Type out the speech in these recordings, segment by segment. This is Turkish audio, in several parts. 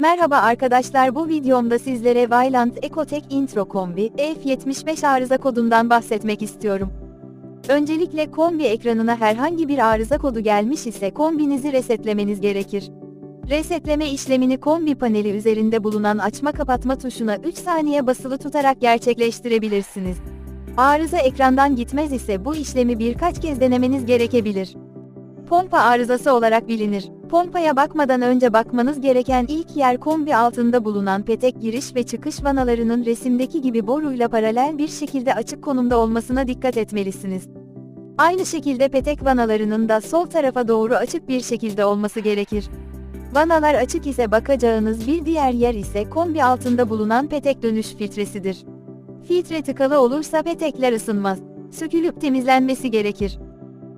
Merhaba arkadaşlar bu videomda sizlere Vaillant Ecotec Intro Kombi F75 arıza kodundan bahsetmek istiyorum. Öncelikle kombi ekranına herhangi bir arıza kodu gelmiş ise kombinizi resetlemeniz gerekir. Resetleme işlemini kombi paneli üzerinde bulunan açma kapatma tuşuna 3 saniye basılı tutarak gerçekleştirebilirsiniz. Arıza ekrandan gitmez ise bu işlemi birkaç kez denemeniz gerekebilir. Pompa arızası olarak bilinir. Pompaya bakmadan önce bakmanız gereken ilk yer kombi altında bulunan petek giriş ve çıkış vanalarının resimdeki gibi boruyla paralel bir şekilde açık konumda olmasına dikkat etmelisiniz. Aynı şekilde petek vanalarının da sol tarafa doğru açık bir şekilde olması gerekir. Vanalar açık ise bakacağınız bir diğer yer ise kombi altında bulunan petek dönüş filtresidir. Filtre tıkalı olursa petekler ısınmaz. Sökülüp temizlenmesi gerekir.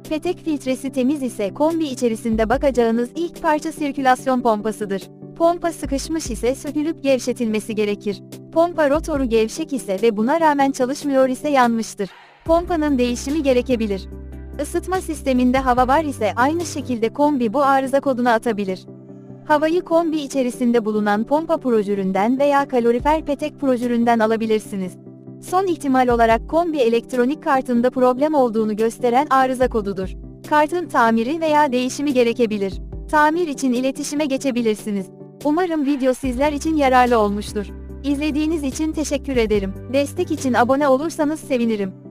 Petek filtresi temiz ise kombi içerisinde bakacağınız ilk parça sirkülasyon pompasıdır. Pompa sıkışmış ise sökülüp gevşetilmesi gerekir. Pompa rotoru gevşek ise ve buna rağmen çalışmıyor ise yanmıştır. Pompanın değişimi gerekebilir. Isıtma sisteminde hava var ise aynı şekilde kombi bu arıza kodunu atabilir. Havayı kombi içerisinde bulunan pompa projüründen veya kalorifer petek projüründen alabilirsiniz. Son ihtimal olarak kombi elektronik kartında problem olduğunu gösteren arıza kodudur. Kartın tamiri veya değişimi gerekebilir. Tamir için iletişime geçebilirsiniz. Umarım video sizler için yararlı olmuştur. İzlediğiniz için teşekkür ederim. Destek için abone olursanız sevinirim.